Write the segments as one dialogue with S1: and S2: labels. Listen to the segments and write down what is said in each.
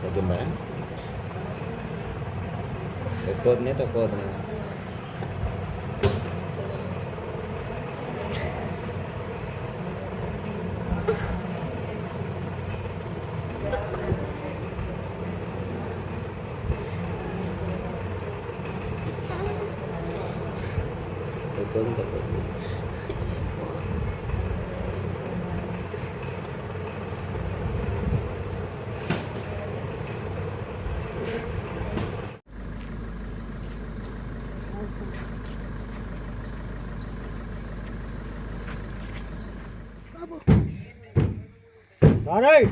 S1: Bagaimana? Takut ni
S2: takut
S1: ni. All right.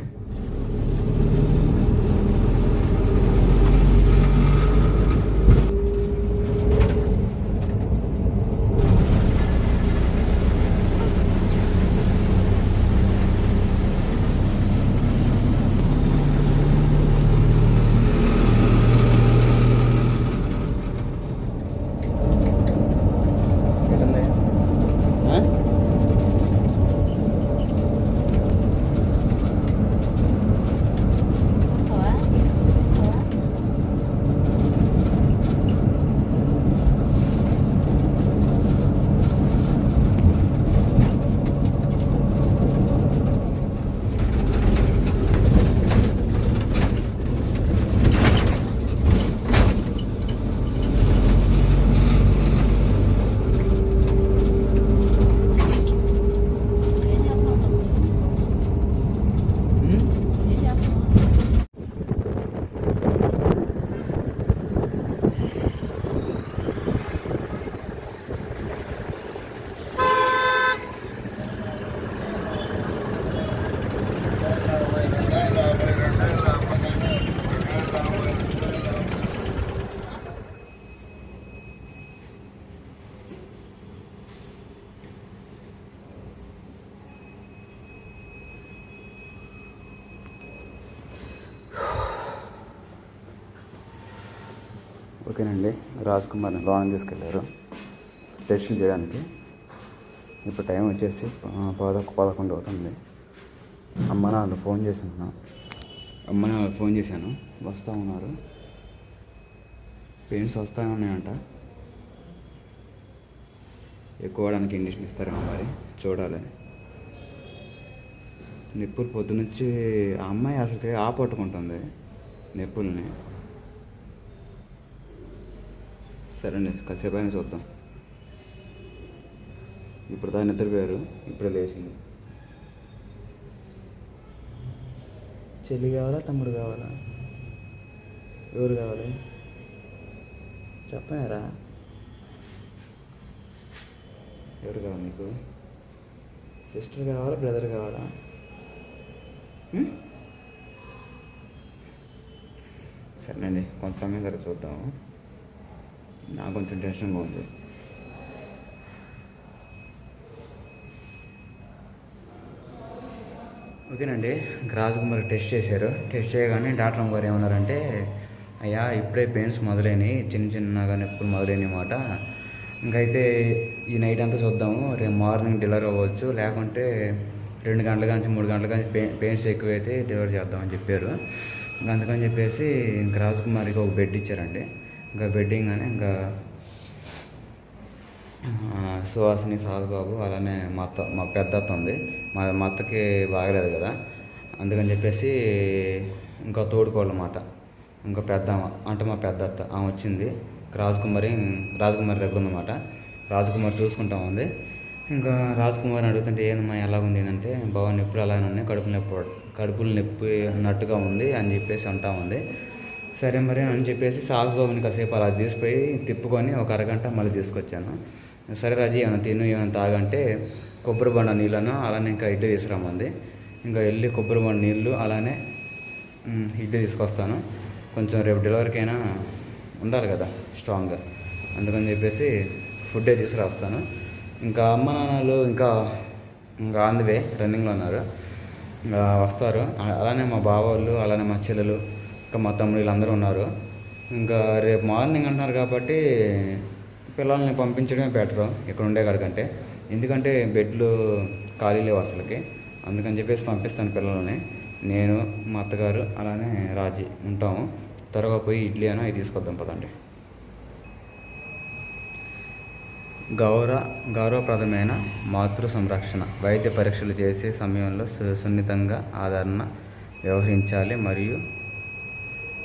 S1: ఓకేనండి. రాజ్ కుమార్ని loan తీసుకెళ్ళారు టెస్టులు చేయడానికి. ఇప్పుడు టైం వచ్చేసి పదకొ పదకొండు అవుతుంది. అమ్మ నాన్న ఫోన్ చేశాను అమ్మ నాన్న ఫోన్ చేశాను. వస్తూ ఉన్నారు. పెయిన్స్ వస్తూ ఉన్నాయంట. ఎక్కువడానికి ఇంజక్షన్ ఇస్తారేమో మరి. చూడాలి. నిప్పులు పొద్దునుంచి ఆ అమ్మాయి అసలుకి ఆపట్టుకుంటుంది నిప్పుల్ని. సరే అండి కాసేపు అయినా చూద్దాం. ఇప్పుడు దాని నిద్రపోయారు ఇప్పుడే లేచింది. చెల్లి కావాలా తమ్ముడు కావాలా? ఎవరు కావాలి? చెప్పారా? ఎవరు కావాలి నీకు? సిస్టర్ కావాలా బ్రదర్ కావాలా? సరేనండి కొంత సమయం తర్వాత చూద్దాము నాకు కొంచెం టెన్షన్గా ఉంది. ఓకేనండి రాజకుమారి టెస్ట్ చేశారు. టెస్ట్ చేయగానే డాక్టర్ గారు ఏమన్నారంటే అయ్యా ఇప్పుడే పెయిన్స్ మొదలైనవి చిన్న చిన్నగా నొప్పులు మొదలైనవి మాట ఇంకైతే ఈ నైట్ అంతా చూద్దాము రేపు మార్నింగ్ డెలివరీ అవ్వచ్చు. లేకుంటే రెండు గంటల నుంచి మూడు గంటల నుంచి పెయిన్ పెయిన్స్ ఎక్కువైతే డెలివరీ చేద్దామని చెప్పారు. ఇంకా అందుకని చెప్పేసి రాజకుమారికి ఒక బెడ్ ఇచ్చారండి. ఇంకా బెడ్డింగ్ అని ఇంకా సుహాసిని సాధుబాబు అలానే మా అత్త మా పెద్ద అత్త ఉంది. మా మా అత్తకి బాగలేదు కదా. అందుకని చెప్పేసి ఇంకా తోడుకోవాలన్నమాట ఇంకా పెద్ద అంటే మా పెద్ద అత్త ఆమె వచ్చింది. రాజకుమారి రాజకుమారి దగ్గర ఉందన్నమాట. రాజకుమారి చూసుకుంటా ఉంది. ఇంకా రాజకుమారి అడుగుతుంటే ఏందమ్మా ఎలా ఏంటంటే అంటే బాగా నొప్పులు అలానే ఉన్నాయి. కడుపు నొప్పి కడుపులు నొప్పి అన్నట్టుగా ఉంది అని చెప్పేసి అంటా ఉంది. సరే మరి అని చెప్పేసి సాసుబాబుని కాసేపు అలా తీసిపోయి తిప్పుకొని ఒక అరగంట మళ్ళీ తీసుకొచ్చాను. సరే రాజీ ఏమైనా తిను ఏమైనా తాగంటే కొబ్బరి బండ నీళ్ళను అలానే ఇంకా ఇడ్లీ తీసుకురామంది ఇంకా వెళ్ళి కొబ్బరి బండ నీళ్ళు అలానే ఇడ్లీ తీసుకొస్తాను. కొంచెం రేపు డెలివరీకైనా ఉండాలి కదా స్ట్రాంగ్గా అందుకని చెప్పేసి ఫుడ్డే తీసుకురాస్తాను. ఇంకా అమ్మ నాన్నలు ఇంకా ఇంకా ఆన్ వే రన్నింగ్లో ఉన్నారు. వస్తారు. అలానే మా బావ వాళ్ళు అలానే మా చెల్లెలు ఇంకా మా తమ్ముడు వీళ్ళందరూ ఉన్నారు. ఇంకా రేపు మార్నింగ్ అంటున్నారు కాబట్టి పిల్లల్ని పంపించడమే బెటరు ఇక్కడ ఉండే కాడికంటే ఎందుకంటే బెడ్లు ఖాళీ లేవు అసలుకి. అందుకని చెప్పేసి పంపిస్తాను పిల్లల్ని. నేను మా అత్తగారు అలానే రాజీ ఉంటాము. త్వరగా పోయి ఇడ్లీ అయినా అవి తీసుకొద్దాం పదండి. గౌరవ గౌరవప్రదమైన మాతృ సంరక్షణ. వైద్య పరీక్షలు చేసే సమయంలో సు- సున్నితంగా ఆదరణ వ్యవహరించాలి మరియు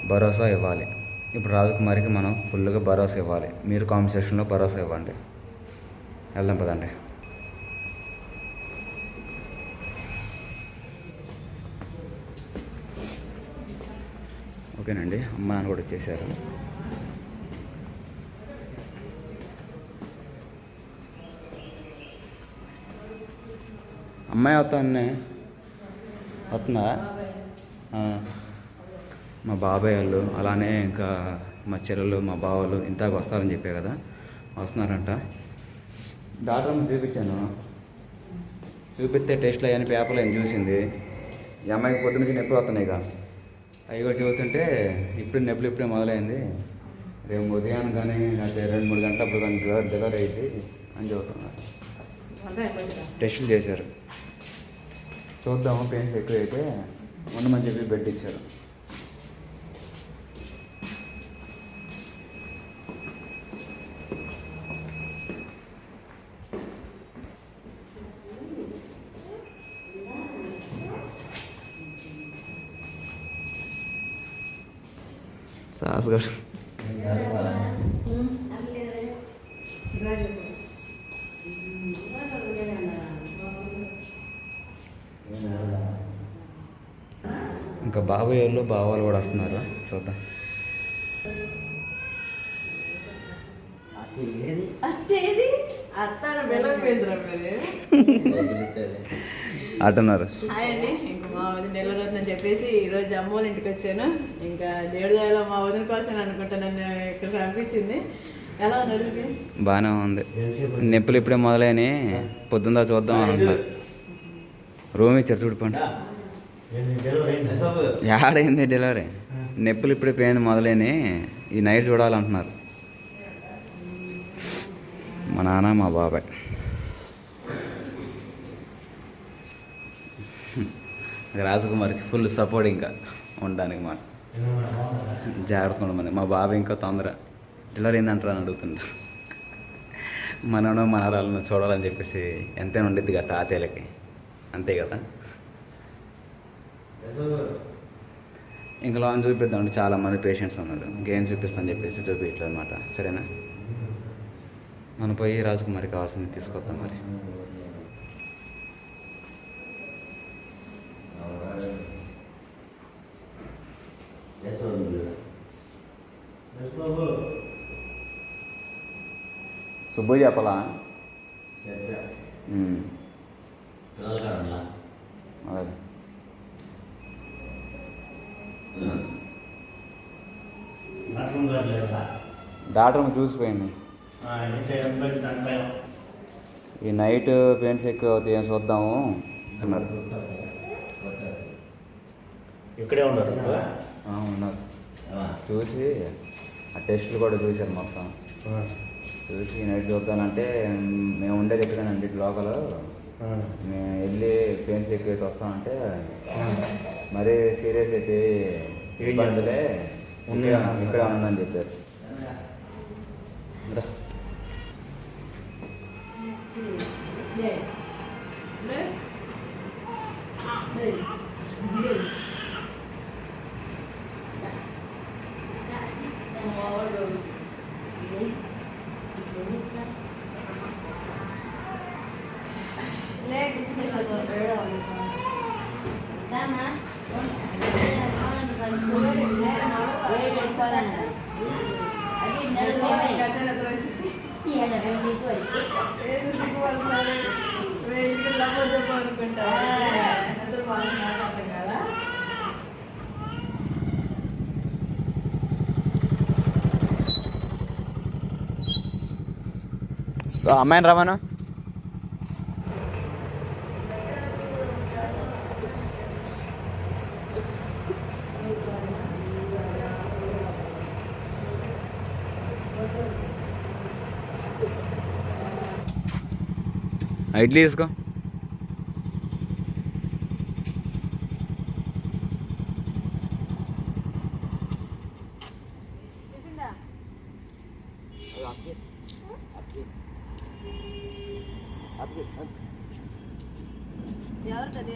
S1: భరోసా ఇవ్వాలి. ఇప్పుడు రాజకుమారికి మనం ఫుల్గా భరోసా ఇవ్వాలి. మీరు కాంపిటీషన్లో భరోసా ఇవ్వండి. వెళ్దాం పదండి. ఓకేనండి. అమ్మ నాన్న కూడా వచ్చేసారు. అమ్మాయి వస్తానే వస్తుందా మా బాబాయ్ వాళ్ళు అలానే ఇంకా మా చెల్లెలు మా బావలు ఇంతకు వస్తారని చెప్పే కదా. వస్తున్నారంట. డాక్టర్ చూపించాను. చూపిస్తే టెస్ట్లు అయ్యాని పేపర్లు ఏం చూసింది. ఈ అమ్మాయికి పొద్దునకి నొప్పులు వస్తున్నాయి ఇక? అవి కూడా చూస్తుంటే ఇప్పుడు నొప్పులు ఇప్పుడే మొదలైంది. రేపు ఉదయం కానీ లేకపోతే రెండు మూడు గంటలప్పుడు కానీ డెలివరీ డెలివరీ అయింది అని చెబుతున్నారు. టెస్టులు చేశారు. చూద్దాము పెయిన్స్ ఎక్కువ అయితే ఉండమని చెప్పి బెడ్ ఇచ్చారు సాస్ ఇంకా బాబాయ్ వాళ్ళు బావాలు కూడా వస్తున్నారు? చూద్దాం.
S2: అత్తేది అత్తాన వెళ్ళకపోయిందిరా మీరు
S1: అంటున్నారు
S2: నెల రోజులని చెప్పేసి ఈ రోజు అమ్మ వాళ్ళ ఇంటికి వచ్చాను. ఇంకా దేవుడి దయలో మా వదిన కోసం అనుకుంటా నన్ను ఇక్కడ పంపించింది ఎలా ఉంది?
S1: బాగానే ఉంది. నొప్పులు ఇప్పుడే మొదలైనవి పొద్దుందా చూద్దాం అని అంటున్నారు రూమ్ ఇచ్చారు చూడుకోండి ఏడైంది డెలివరీ? నొప్పులు ఇప్పుడే పెయిన్ మొదలైనవి ఈ నైట్ చూడాలంటున్నారు. మా నాన్న మా బాబాయ్. రాజకుమారికి ఫుల్ సపోర్ట్ ఇంకా ఉండడానికి మాట జాగ్రత్త ఉండమని మా బాబాయ్ ఇంకా తొందర. డెలివరీ ఏందంటారా అని అడుగుతుండ్రు మనను మనరాలను చూడాలని చెప్పేసి ఎంతైనా ఉండిద్ది కదా తాతయ్యలకి. అంతే కదా? ఇంకా లాంగ్ చూపిద్దామంటే చాలామంది పేషెంట్స్ ఉన్నారు. గేమ్ చూపిస్తాను చెప్పేసి చూపించలేదు అనమాట సరేనా? మనం పోయి రాజకుమారి కావాల్సింది తీసుకొద్దాం మరి. సుబ్బు చెప్పలా. అలాగే డాక్టర్ చూసిపోయింది ఈ నైట్ పెయిన్స్ ఎక్కువ అవుతాయి ఏం చూద్దాము? అన్నారు.
S3: ఇక్కడే ఉన్నారు
S1: ఉన్నారు చూసి ఆ టెస్టులు కూడా చూశారు మొత్తం. చూసి నైట్ చూద్దానంటే మేము ఉండేది ఎక్కడేనండి లోకల్. మేము వెళ్ళి పెయిన్స్ ఎక్కువ వస్తామంటే మరీ సీరియస్ అయితే ఇబ్బందులే. ఇక్కడ ఉందని చెప్పారు.
S2: మా వాడు.
S1: అమ్మాయిని రవాణా? ఇడ్లీ తీసుకో.
S2: ఎవరికది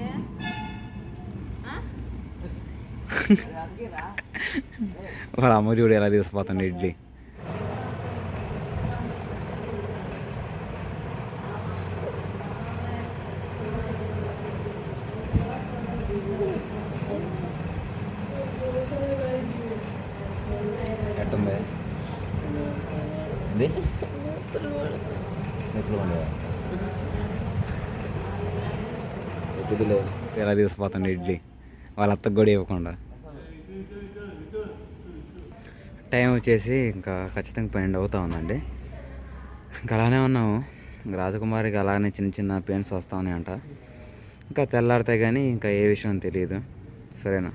S1: వాళ్ళ అమ్మ చూడు ఎలా తీసుకుపోతుంది ఇడ్లీ. ఎట్టుంది? నొప్పులు ఉండేవా ఎలా తీసుకుపోతుంది ఇడ్లీ. వాళ్ళ అత్తకు కూడా ఇవ్వకుండా. టైం వచ్చేసి ఇంకా ఖచ్చితంగా పన్నెండు అవుతా ఉందండి. ఇంకా అలానే ఉన్నాము. రాజకుమారికి అలానే చిన్న చిన్న పెయిన్స్ వస్తూ ఉన్నాయంట. ఇంకా తెల్లారితే కానీ ఇంకా ఏ విషయం తెలియదు. సరేనా?